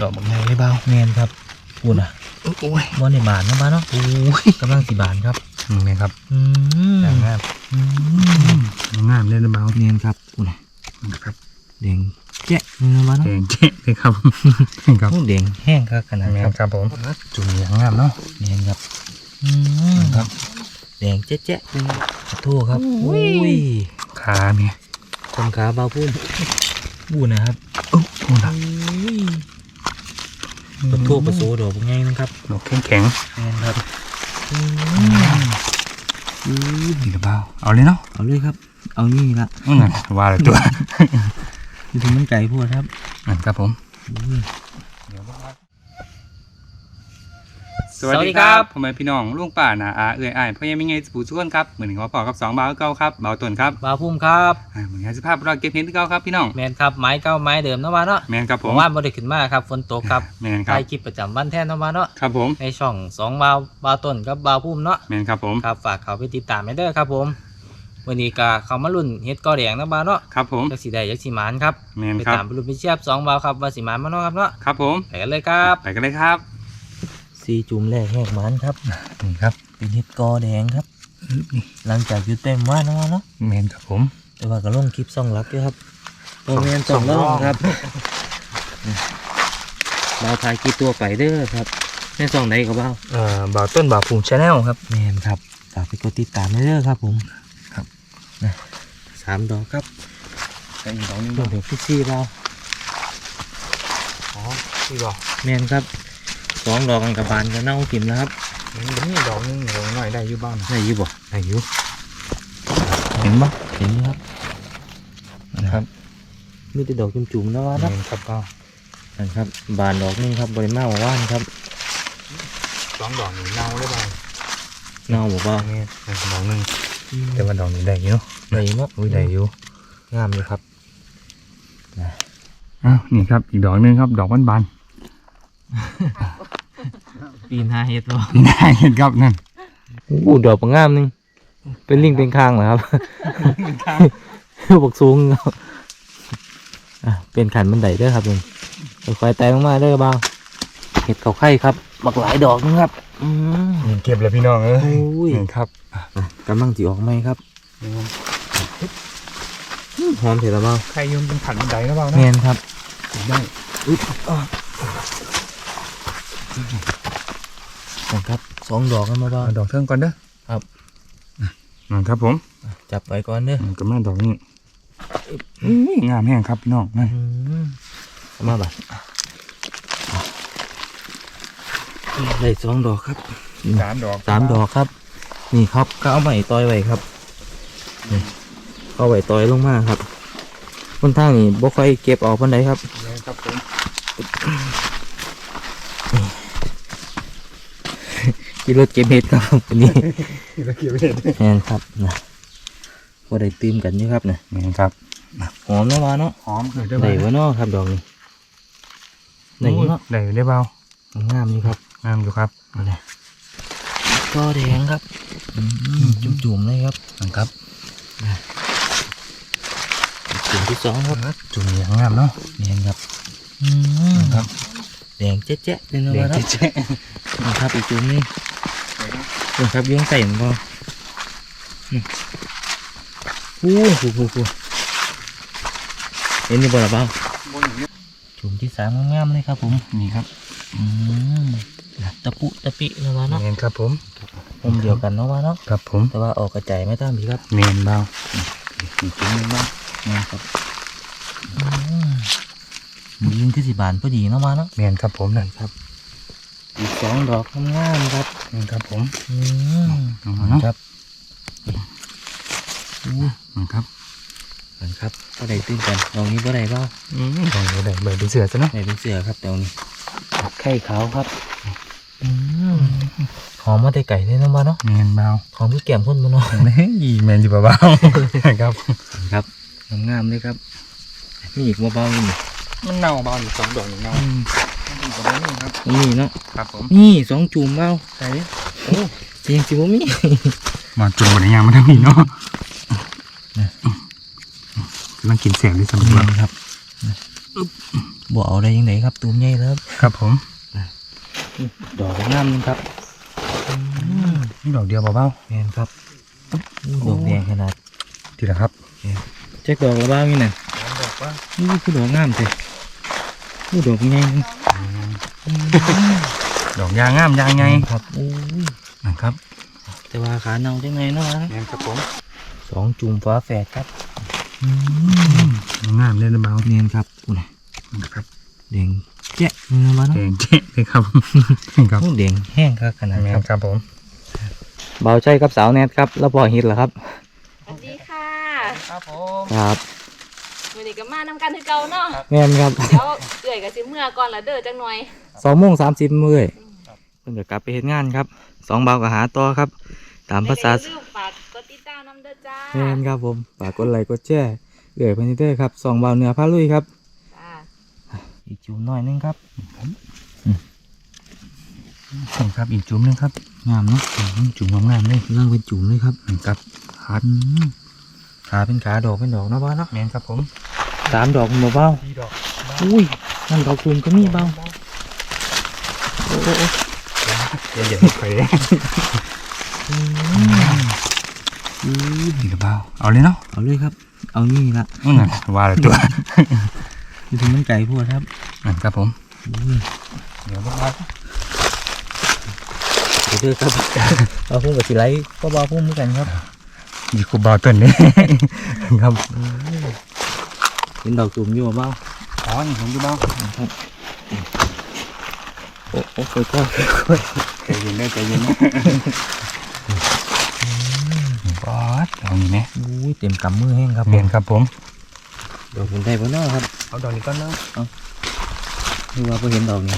ดอกบางไงเลยเบาแมนครับพูดอะโอ้ยบอลในบานนะบ้านเนาะโอ้ยกำลังสีบานครับนี่ครับอืมงามงามอืมงามเลยนะเบาแมนครับพูดอะนะครับแดงแจ๊ะนี่นะบ้านแดเนาะงเจ๊เลยครับครับโอ้แดงแห้งครับขนาดแม่ครับครับผมจุ่มอย่างงามเนาะแมนครับอืมครับแดงแจ๊ะแจ๊ะเลยขอโทษครับอุ้ยขาเนี่ยคนขาเบาพุ่มพูดนะครับโอ้โห นะอุ้ยขอโทษประโซดอกบางไงนะครับดอกแข็งแข็งแมนครับอืมนี่กระเบาเอาเลยเนาะเอาเลยครับ เอานี่ละอืมว่าเลยตัวคือถึงมันไก่พวดครับนั่นครับผม อุ้ย ส วัสดีครับผมเป็นพี่น้องลุงป่านาอาเอื่อยอ้ายพ่อยังไม่ไงผู้ช่วนครับเหมือนขอปอกับสองบ่าวเก่าครับบ่าวต้นครับบาวพุ่มครับอ่าเหมือนงานสภาพเราเก็บเห็ดที่เก่าครับพี่น้องแมนครับไม้เก้าไม้เดิมเนาะมาเนาะแมนครับผผมมว่าบ่ได้ขึ้นมาครับฝนตกครับแมนคถ่ารับยคลิปประจำวันแทนเนาะมาเนาะครับผมในช่องสองบาวบาวต้นกับบาวพุ่มเนาะแมนครับผมครับฝากเขาไปติดตามให้เด้อครับผมวันนี้ก็เขามารุ่นเฮ็ดกอแดงเนาะบาวเนาะครับผมจักสีได้จักสีหมานครับแมนไปครับตามไปรุ่นไปเชียบสองบาวครับว่าสีหมานมาเนาะครับเนาะครับผมไปกันเลยครับไปกันเลยครับ สีจุ่มแรกแหกหมานครับนี่ครับ เป็นเฮ็ดกอแดงครับ หลังจากหยุดเต็มว่านเนาะเนาะแมนครับผม แต่ว่าก็ลงคลิปซ่องรักด้วยครับโรงเรียนซ่องแล้วครับเราถ่ายคลิปตัวไปเด้อครับในซ่องใดก็บ้าเอ่อบ่าวต้นบ่าวภูมิชาแนลครับแมนครับฝากไปกดติดตามเด้อครับผมครับนะสามดอกครับแต่อีกดอกนึงดอกเด็กพี่ซี่เราอ๋อที่ดอกแมนครับ สองดอกกันกับบานก็เน่ากินแล้วครับนี่ดอกนึงดอกหน่อยได้อยู่บ้างได้อยี่บ่ได้อยู่เห็นปะเห็นอยู่ครับนะครับ มีแต่ดอกจุ่มๆนะว่าแมนะนครับก็นะครับ บานดอกนึงครับบริมาว่านครับสองดอกนี่เน่าได้บ้างเน่าบอกว่านี่ดอกนึงแต่ว่าดอกนี้ได้อยู่ได้เนาะอุ้ยได้อยู่งามเลยครับอ้าวนี่ครับอีกดอกนึงครับ ดอกบาน ปีนหาเห็ดบ่ๆนี่ได้เห็นครับนั่นอู้ดอกบางงามหนึงเป็นลิงเป็นคางเหรอครับบอกสูงครับอะเป็นขันบันไดเด้อครับลุงค่อยๆไต่ลงมาเด้อบ่าวเห็ดเขาไข่ครับบักหลายดอกนึงครับอืมนี่เก็บเลยพี่น้องเอ้ยโอ้ย นี่ครับอะกำลังจีออกไหมครับอืมหอมเผ็ดแล้วบ่าวใครยืมเป็นขันบันไดนะบ้างแมนะนครับ ได้ นะครับสองดอกกันมาบ่าวเอาดอกเทิงก่อนเด้อครับนั่นครับผม จับไว้ก่อนเด้อมันก็มาดอกนี้อื้องามแห้งครับพี่น้องนั่นอืมเอามาบ่าได้สองดอกครับสามดอกสามดอกครับ นี่ครับก็เอาใหม่ต่อยไว้ครับนี่เอาไว้ต่อยลงมาครับคนทางนี่บ่ค่อยเก็บออกปันใดครับนี่ครับผม ขี่รถเก็บเห็ดครับอันนี้แล้วเก็บไว้เลยแมนครับนะพอได้ตื่มกันอยู่ครับนะนี่ครับหอมเนาะมาเนาะหอมเลยได้วะเนาะครับดอกนี้ได้อยู่เนาะได้อยู่ได้เบางามอยู่ครับงามอยู่ครับนี่นะก็แดงครับอืมจุ่มๆเลยครับนะครับจุ่มที่สองครับจุ่มอย่างงามเนาะแดงครับอืมครับ แดงแจ๊ะๆเลยนะเด็วะกเนาะเจ๊นี่ครับอีกจุ่มนี่นี่ครับยังใส่มันก็นี่อู้หูหูหูเห็นอยังบ่ล่ะเปล่าจุ่มที่สามงามๆเลยครับ ผมนี่ครับอืมตะปุตะปินะวะเนาะเนียนครับผมอมเดียวกันเนาะวะเนาะครับผมแต่ว่าออกกระจายไม่ตามพี่ครับเนียนเบาอีกจุ่มหนึงเบานี่ครับ มียิงที่สิบานพอดีเนาะมาเนาะเนียนครับผมนั่นครับ อีกสองดอกงามๆครับนียนครับผมอืมเอาเนาะครับอู้นะครับกันครับก็ได้ตื่นกันดอกนี้บ่ได้เปล่าอืมลองดูได้ใบเป็นเสือซะเนาะได้เป็นเสือครับดอกนี้ไข่ขาวครับอืมหอมมาแต่ไก่เลยเนาะมาเนาะเนียนเบาหอมพี่แก้มพ่นมาเนาะเฮ้ยแมนอยู่เบาๆครับครับงามๆเลยครับมีอีกเบาๆนี่นี่ มันเน่าเบาอยู่สองดอกอย่างเน่าอืมมันอยู่ประมาณนี้ครับนี่เนาะครับผมนี่สองจุ่มเบาใช่โอ้เสียงสิบ่มีมาจุ่มบนยางมาทั้งนี้เนาะกำลังกินเสียงที่สมบูรณ์ครับบ่เอาได้ยังไงครับตูมใหญ่แล้วครับผมดอกงามนึงครับนี่ดอกเดียวเบาแม่นครับอู้ดอกแดงขนาดๆทีละครับแจ็คดอกละบ้างนี่น่ะดอกว่านี่คือดอกงามสิ อู้ดอกใหญ่นึงดอกยางงามยางไงครับอู้ยนะครับ แต่ว่าขาเน่าจังไงเนาะแมนครับผมสองจุ่มฟ้าแฝดครับงามเลยนะเบาเนียนครับอู้น่ะนะครับแดงแจ๊ะนี่นะบ้านแดเนาะงเจ๊เลยครับครับอู้แดงแห้งครับขนาดแมคนรับครับผมเบาใจครับสาวแนทครับ แล้วพอฮิตเหรอครับสวัสดีค่ะ ครับผมครับ วันนี้ก็มานำกันคือเก่าเนาะแม่นครับเดี๋ยวเอื่อยกับสิเมื่อก่อนละเด้อจังหน่อยสองโมงสามสิบมื้อเพิ่งจะกลับไปเฮ็ดงานครับสองเบาก็หาต่อครับ ตามภาษาแต่ก็อย่ลืมฝากกดติดตามน้ำเด้อจ้าแม่นครับผมฝากกดไลค์กดแชร์เอื่อยพันธิเตอร์ครับสองเบาเหนือพาลุยครับ จ้าอีกจุ่มหน่อยนึงครับผมครับอีกจุ่มหนึงครับงามเนาะอืมจุ่มงามๆเลยเรื่องเป็นจุ่มเลยครับ ครับ ครับอืม ขาเป็นขาดอกเป็นดอกเนาะบ้าเนาะแมนครับผมสามดอกเบาที่ดอกๆอุ้ยนั่นดอกจุ่มก็มีเบาโอ้โอ้โอ้เดี๋ยวเดี๋ยวให้ไปเลยอืมนี่กระเป๋าเอาเลยเนาะเอาเลยครับ เอานี่ละอืมว่าเลยตัวคือถึงมันไก่พวดครับนั่นครับผมอุ้ยเดี๋ยวว่าเดี๋ยวเด้อครับเอาพุ่งกับสีไลท์ก็บาพุ่งเหมือนกันครับ มีคูบอลต้นนี้ครับเป็นดอกจุ่มอยู่เบาอ๋อนี่ผมดูบ้างครับโอ้โอ้ค่อยๆค่อยใจเย็นได้ใจเย็นนะบอสเอานี่ไหมๆอุ้ยเต็มกำมือแห้งครับเมียนครับผมดอกคุณได้ปะเนาะครับ เอาดอกนี้ก่อนเนาะดูว่าพอเห็นดอกนี้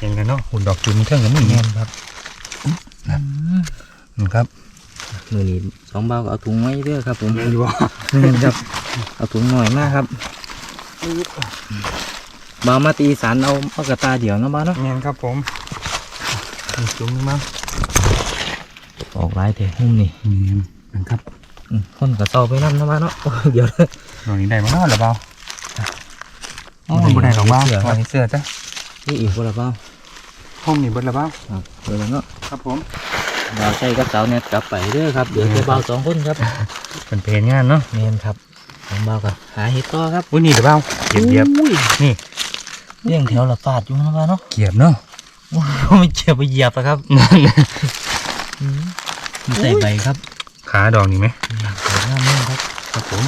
เห็นกันเนาะหุ่นดอกจุ่มเท่ากันนี่แน่เงี้ยนครับนี่ครับ มือนี้สองเบาก็เอาถุงไว้เด้อครับผมเมียนอยู่บ่แม่นครับ เอาถุงหน่อยมากครับเบามาตีสารเอาเอากระตาเดียวเนาะบ้าเนาะเมียนครับผมนี่จุ่มนี่มั้งออกลายเถอะหุ่มนี่เมียนนะครับอืมคนกระเซาไปนั่นเนาะบ้าเนาะโอ้ยเดี๋ยวเลยดอกนี้ได้มาเนาะหรือเปล่าโอ้ยบ่ได้หรอกบ้าเสือควัรับนนี้เสื้อจ้ะนี่อีกคนละเบ้าห้องนี่เบิดหรือเปล่าครับเดี๋ยวเนาะครับผมเบาใช่กับสาวเนี่ยกลับไปเด้อครับเดี๋ยวจะเบาสองคนครับเป็นเพลงานเนาะเมนครับของเบากับหาเห็ดต่อครับอุ้ยนี่หรือเปล่าเกียบเกียบอุ้ยนี่เลี้ยงแถวละฟาดอยู่นะบ้าเนาะเกียบเนาะว้าวไม่เจ็บไปเหยียบอะครับอืมมีใส่ใบครับขาดอกนี่ไหมสวยงามมากครับครับผม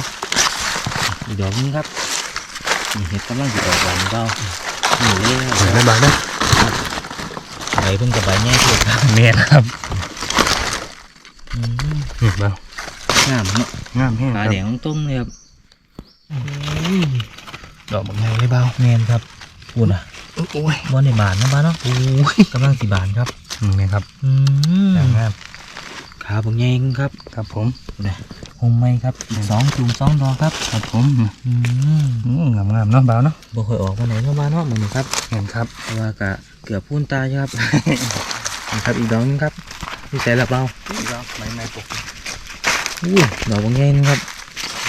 อีกดอกนึงครับนี่เห็ดกำลังจะออกหวานเบานี่เลยเดี๋ยวได้บางนะใบเพิ่งกับใบแง่สุดครับเมียนครับ อืมนี่เปล่างามเนาะงามแห้งคขารับแดงต้มเลยครับอุ้ยดอกบางไงเลยเปล่าแมนครับพูดอะโอ้ยบอลในบานนะบ้านเนาะโอ้ยกำลังสีบานครับนี่ครับอืมงามงามขาบางแยงครับ ครับผมโฮมไม่ครับอีกสองจุ่มสองดอกครับ ครับผมอืมอืมงามงามเนาะเบาเนาะบ่ค่อยออกมาไหนเข้ามาเนาะมึงครับเห็นครับเพราะว่ากะเกือบพุ่นตายครับนี่ครับอีกดอกนึงครับ นี่ใส่ละเบานี่ครับไม้ไม้ปกอุ้ยดอกบางแยงนึงครับ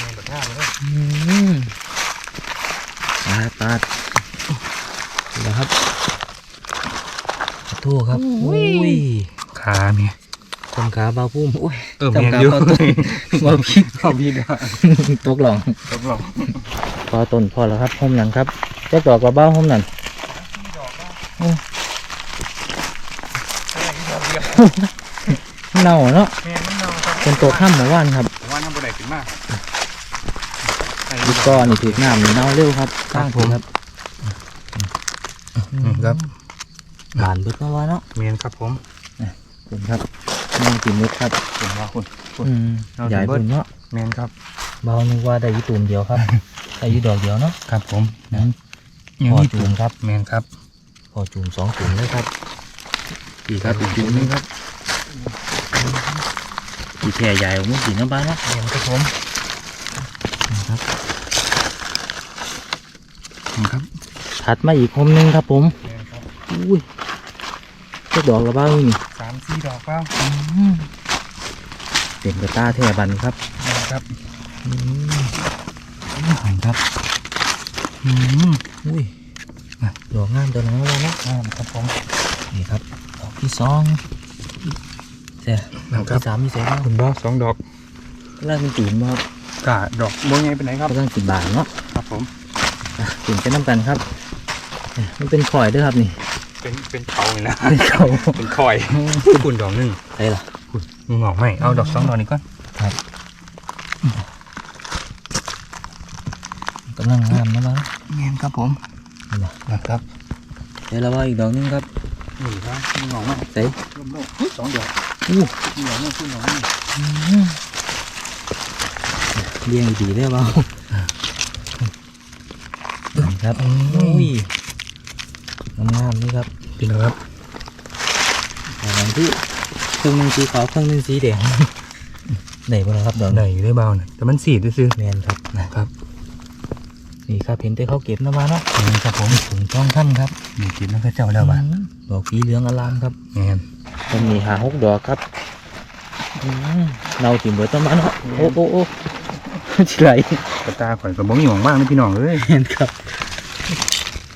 ไม้แบบงามเลยอืมปาดปาดนี่นะครับขอโทษครับอุ้ยขาเนี่ยต้นขาเบาพุ่มอุ้ยเออต้นเมียนขาอยู่เบาต้นเบาพริกเข้าพี่ด้วยตกหลองครับลองพอต้นพอแล้วครับห่มหนังครับเจ้าดอกกระเบ้าห่มหนัง เน่าเนาะเมียนมันเนาครับเป็นตัวข้ามหมู่บ้านครับผมว่าน้ำบันไดขึ้นมากลูกก้อนนี่ถือน้ำนี่เน่าเร็วครับครัข้าบงผผมมครับครับบานเบิดมาว่าเนาะเมียนครับผมคุณครับนั่งกินเม็ดครับผมว่าคุณอืมเอาใหญ่ถึงเบิดคุณเนาะเมียนครับเบานึกว่าได้อยี่ตูมเดียวครับได้อยี่ดอกเดียวเนาะครับผมนั้นยังพอมีจูจุ่มมครับเมียนครับพอจูมสองจูมเลยครับอีกครับอีกจูมนึงครับ อีแค่ใหญ่ของมึงสีน้ำบ้านเนาะเมียนครับผมครับครับ ถัดมาอีกคมหนึงครับผมเมียนครับอุ้ยเจ้าดอกละบ้างนี่สามสี่ดอกเปล่าเต็มกระตาแท่บันครับเมียนครับอืมครับอืมอุ้ยดอกงามตัวนั้นแล้วเนาะอ่าครับผมนี่ครับดอกที่สองเสียดอกที่สามมีเสียแล้วคุณบ่สองดอกล่างเป็นจุ่มบ่ครับกาดอกบ่ไงเป็นไหนครับก็ล่างสิบบาทเนาะครับผมอะจุ่มเป็นน้ำกันครับเนี่ยมันเป็นข่อยด้วยครับนี่ เป็นเป็นเขาเลยนะเป็นเขาเป็นคอยคุณดอกหนึ่งใช่ล่ะคุณมึงออกไหมเอาดอกสองดอกนี้ก่อนกำลังงามนะบ้างเงี้ยครับผมนี่นะนะครับเดี๋ยวเราว่าอีกดอกหนึงครับนี่ครับมึงออกไหมใส่ร่มๆเฮ้ยสองดอก อู้นี่ดอกนี่คุณดอกนี่เลี้ยงดีได้เปล่านี่ครับอุ้ยงามๆนี่ครับพี่น้องครับดอกที่เครื่องหนึงสีขาวเครื่องหนึงสีแดงไหนบ้างครับดอกได้อยู่ได้เบาน่ะแต่มันสีดซื้อแมนครับๆนะครับนี่ครับเห็นแต่เขาเก็บนะบ้าเนาะนี่ครับผมถุงต้องขั้นครับนี่กินแล้วก็เจ้าแล้วบ้าดอกสีเหลืองอลามครับเงี้ย ต้นนี้หาหกดอกครับอืมเนาถิ่มเบิดต้นมาเนาะโอ้โอ้โอ้ชิไหลกระตาข่อยกับบ่มีหวังบ้างนะพี่น้องเอ้ยเห็นครับ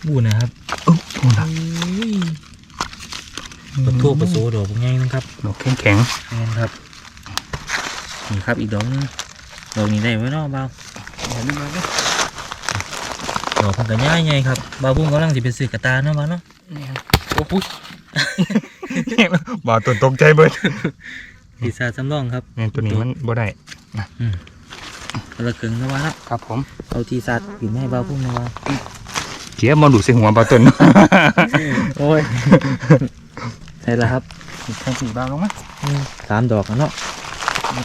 บูนะครับอุ๊บพูดละต้นทั่วประโซดอกง่ายนะครับดอกแข็งแข็งแม่นครับนี่ครับอีกดอกหนึงดอกนี้ได้ไว้เนาะเบาๆอย่าลืมเลยดอกมันก็ง่ายไงครับเบาพุ่งกำลังจะไปซื้อกระตาเนาะเบาเนาะโอ้ปุ๊ย บ่ตัวตกใจเบิดดีซาจำลองครับเนี่ยตัวนี้มันบ่ได้กระกึ่งนะวะเนาะครับผม เอาทีซาดปิดให้เบาพุ่งนะวะเจี๊ยบมาดูดใส่หัวบ่าวตนโอ้ยใช่แล้วครับทางสีบ้างลงมั้ยอืมสามดอกอะเนาะมัน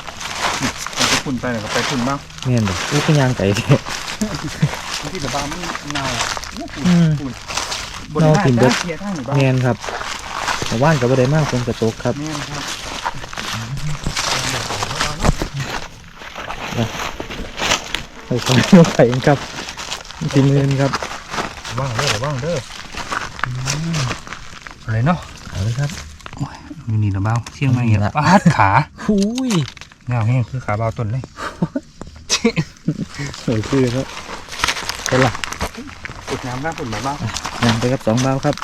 จะฝุ่นไปไหนก็ไปฝุ่นบ้างเงี้ยเด้ออู้ขึ้นยางไก่ที่แต่บ้ามันเน่าอืมบนหน้าเน่ากินเบิดเทียท่างหรือบ้างเงี้ยครับ แต่ว่านกับอะไรมากคนกระตกครับแม่นครับไปขอลงไปเองครับทีมือนครับว่างเด้อว่างเด้ออะไรเนาะเอาเลยครับนี่นี่นะบ้าวเชียงใหม่นี่อะละปาดขาหุยเงาแห้งคือขาบ้าวต้นเลยสวยคือครับเป็นละกดน้ำบ้างฝุ่นมาบ้างนำไปครับสองเบาครับ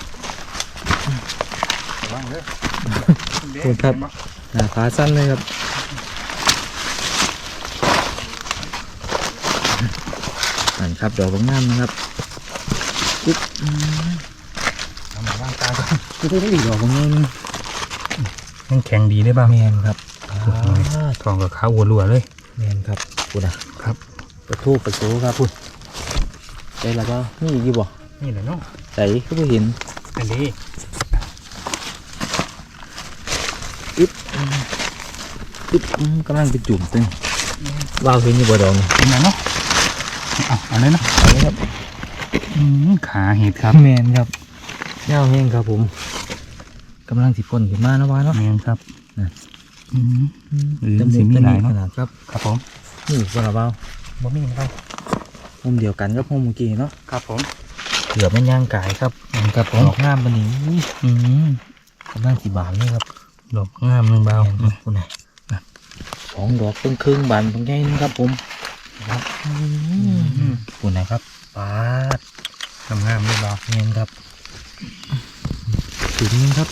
ว่างเด้อขอบคุณครับหนาขาสั้นเลยครับอันครับดอกบางงามนะครับอุ๊บอืมเอามาบ้างตาก่อนก็ได้อีกดอกบางงามนึงยังแข็งดีได้บ้างแมนครับอ่าทองกับขาวัวรัวเลยแมนครับพูดนะครับประทูประสูครับพูดได้แล้วก็นี่อีกอยู่บ่นี่แหละเนาะใส่ก็ไม่เห็นอันนี้ อึ๊บอึ๊บอืมกำลังไปจุ่มตึงว้าวเห็นอยู่บ่ดองนี่เป็นไงเนาะเอาเอาเลยเนาะเอาเลยครับอืมขาเห็ดครับแมนครับยาวแห้งครับผมกำลังสิพ่นขึ้นมานะวะเนาะแมนครับน่ะอืมเออจมูสิกมีจะหลามียเนอะขนาดครับครับผมนี่กระเบาบ่มีครับมุมเดียวกันกับมุมเมื่อกี้เนาะครับผมเกือบเป็นย่างกายครับครับผดมอกงามปานนี้อืมกำลังสิบานเลยครับ ดอกงามหนึ่งเบาแม่นครับคุณน่ะสองดอกครึ่งครึ่งๆบานตรงใหญ่นึงครับผมครับคุณนะครับปาดงามงามเลยเบาเงี้ยครับถึงนึงครับ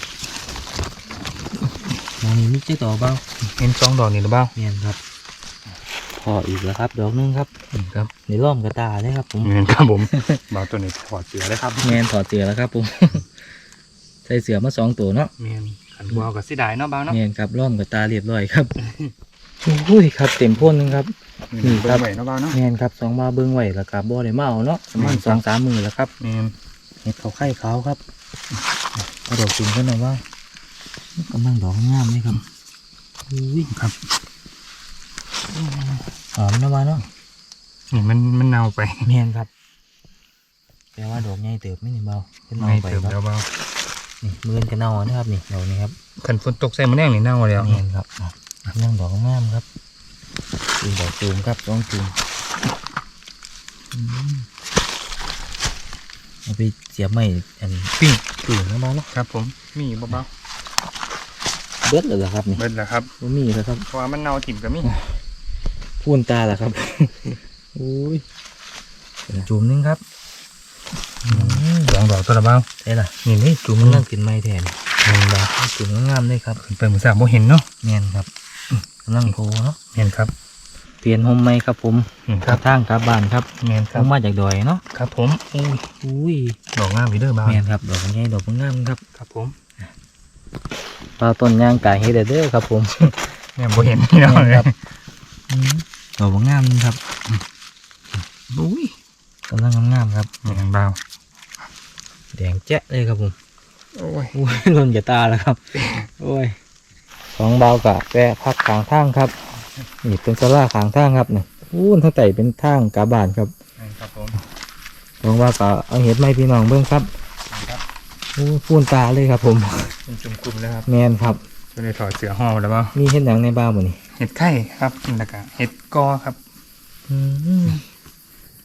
มองนี้มิจะต่อเบาเห็นสองดอกนี่หรือเปล่าเงี้ยครับพออีกแล้วครับดอกหนึงครับอืมครับในร่อมกระตาเลยครับผมเงินครับผมเบาตัวนี้ถอดเสือเลยครับแมนถอดเสือแล้วครับผมใส่เสือมาสองตัวเนาะเมียน ขันบัวกับสิดายเนาะเบาเนาะแมนครับร่อมกระตาเรียบร้อยครับอุ้ยครับเต็มพ่นหนึงครับนี่ครับเบิ่งไว้เนาะเบาเนาะแมนครับสองมาเบิ้งไหวแล้วครับบ่ได้มาเอาเนาะประมาณสองสามมือแล้วครับเมียนเห็ดเขาไข่ขาวครับเอาดอกจุ่มกันหน่อยว่ากำลังดอกงามนี่ครับอุ้ยครับหอมนะว่าเนาะนี่มันมันเน่าไปแมนครับแปลว่าดอกใหญ่เติบไม่นี่เบาเป็นเมาไม่ไปเติมคแล้รัวบเบานี่ มือนกันเน่านะครับนี่ดอกนี้ครับขันฝนตกใส่มันแน่งนี่เน่าแล้วแมนครับอะยังดอกงามครับอีกดอกจูมครับสองจูมอืมเอาไปเสียบไม้อันปิ้งปืนนะบ้าเนาะครับ ผมมีเบาเบิดเลยเหรอครับนี่ๆเบิดแล้วครับบ่มีแล้วครับเพราะว่ามันเน่าถิ่มก็มีพูนตาเหรอครับอุ้ยจูมนึงครับ สองดอกตัวละเบ้าได้ล่ะนี่นี่จุ่มมันนั่นั่งงกินไม้แทนนี่บ่าวจุ่มงามๆเลยครับขึ้นไปมือสามบ่เห็นเนาะแม่นครับกำลังโผล่เนาะเห็นครับ เปลี่ยนโฮมไหมครับผมอืมครับทางกลับบ้านครับแมนคลรับงมาจากดอยเนาะครับ ผมอุ้ยอุ้ยดอกงามอีเด้อบ่าวแม่นครับดอกใหญ่ดอกงามครับครับผมปลาต้นยางกายเฮดเดอร์ครับ ผมแม่นบ่เห็นพี่น้องเลยครับอืมดอกงามครับอุ้ยกำลังงามๆครับแม่นบ่าวแดงแจ๊ะเลยครับผมโอ้ยอุ้ยหล่นจะตาแล้วครับ โอ้ยสองเบากะแวะพักขางทางครับนี่เป็นสลาขางทางครับเนี่ยอู้นทั้งไต่เป็นทางกาบานครับแม่นครับผมสองเบากะเอาเห็ดไม้พี่น้องเบิ้งครับครับอู้พูนตาเลยครับ ผมเป็นจุ่มกลุ่มแล้วครับแมนครับจะได้ถอดเสื้อห่อแล้วบ่าวมีเห็ดหยังในบ้านบ่นี่เห็ดไข่ครับแล้วก็เห็ดกอครับอืม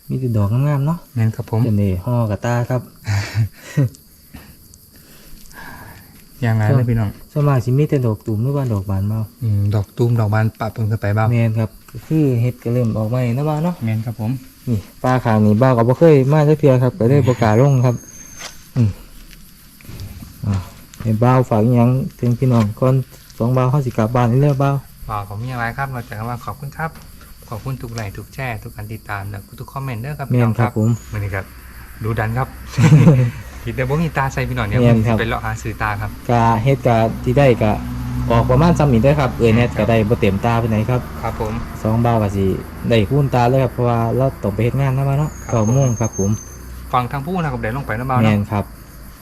มีแต่ดอกงามๆเนาะแม่นครับผมเดี๋ยวนี้ห่อกระตาครับ อย่างไรครับนะพี่น้องสวนมากสิมีแต่ดอกตุ่มหรือว่าดอกบานเมาอืมดอกตูมดอกบานปะปนกันไปบ้างแมนครับก็คือเห็ดก็เริ่มออกมาแล้วนะบ้านเนาะแมนครับผมนี่ปลาขางนี่บ้าก็บ่เคยมาจักเทื่อครับ ก็เลยบ่กล้าลงครับ อืมอ่าให้บ้าวฝากอิหยังถึงพี่น้องก่อนสองบ้าวเฮาสิกลับบ้านนี่เด้อบ้าวบอกผมมีอะไรครับนอกจากคำว่าขอบคุณครับ ขอบคุณทุกไลค์ทุกแชร์ทุกการติดตามและทุกคอมเมนต์เด้อครับแม่พี่นน้องคครัรับบผม วันนี้ครับ ดูดันครับ คิดแต่บ่มีตาใส่พี่น้องเนี่ยแม่นครับ เป็นเลาะหาสื่อตาครับ กะเฮ็ดกะที่ได้กะออกประมาณซ้ำนี้เด้อครับเอ้ยแนทก็ได้บ่เต็มตาไปไหนใดครับครับผม สองบ้าวก็สิได้คูณตาเลยครับเพราะว่าเราต้องไปเฮ็ดงานนะบ้าวเนาะครับ เก้าโมงครับผมฟังทางผู้นะครับเดี๋ยวลงไปนะเบาแม่เนาะนครับ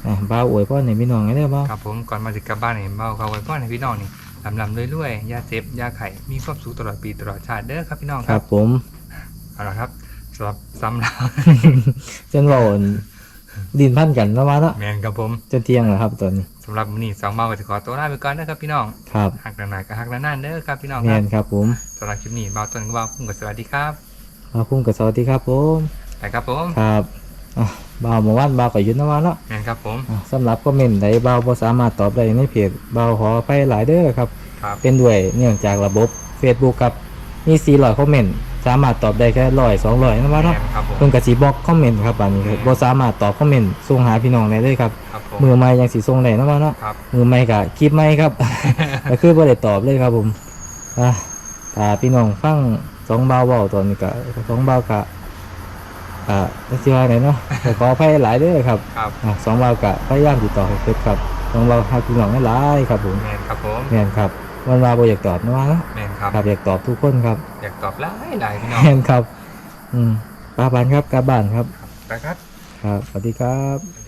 อะบ้าวอวยพรให้พี่น้องให้เด้อบ้าวครับผมก่อนมาถึงกลับบ้านเนี่ยเบาเขาไว้พ่อให้พี่น้องนี่ลำลำๆรวยๆอยาเจ็บอยาไข่มีความสุขตลอดปีตลอดชาติเด้อครับพี่น้องคครัรับบผม เอาละครับ สำหรับซ้ำแล้วจนเว้าอั่นดินพันกันเนาะบ้าวเนาะแมนครับผมจนเที่ยงแล้วครับตอนนี้สำหรับวันนี้สองเบาก็จะขอตัวลาไปก่อนนะครับพี่น้องครับหักนานๆก็หักนานๆเด้อครับพี่น้องคแม่รับนครับผมสำหรับคลิปนี้เบาต้นก็เบาพุ่งกับสวัสดีครับมาพุ่งกับสวัสดีครับผมไปครับผมครับอะบ่าวเมื่อวานบ่าวก็อยุ่นนะว่าเนาะแมนครับผมอะสำหรับคอมเมนต์ใดบ่าวบ่สามารถตอบได้ในเพจบ่าวขอไปหลายเด้อครับครับ เป็นด้วยเนื่องจากระบบ Facebook ครับมี400คอมเมนต์ สามารถตอบได้แค่100 200นะว่าแมเนาะนครับผมเพิ่นก็สิบล็อกคอมเมนต์ครับอันนี้ครับบ่สามารถตอบคอมเมนต์ส่งหาพี่น้องได้เลยครับ ครับผม มือใหม่ยังสิส่งได้นะว่าเนาะครับ มือใหม่ก็คลิปใหม่ครับ ก็คือบ่ได้ตอบเลยครับผมอะถ้าพี่น้องฟังสองบ่าวเว้าตอนนี้ก็สองบ่าวก็อ่าสิว่าไหนเนาะก็ขออภัยหลายเด้อครับครับอะสองบ่าวก็พยายามติดต่อให้เสร็จครับสองบ่าวหาพี่น้องให้หลายครับผม แมนครับผม แม่นครับ วันว่าบ่อยากตอบนะว่าเนาะแมนครับ ครับอยากตอบทุกคนครับ อยากตอบหลายหลายพี่น้องแม่นครับ อืมป้าบานครับกลับบ้านครับ ไปครับ ครับสวัสดีครับ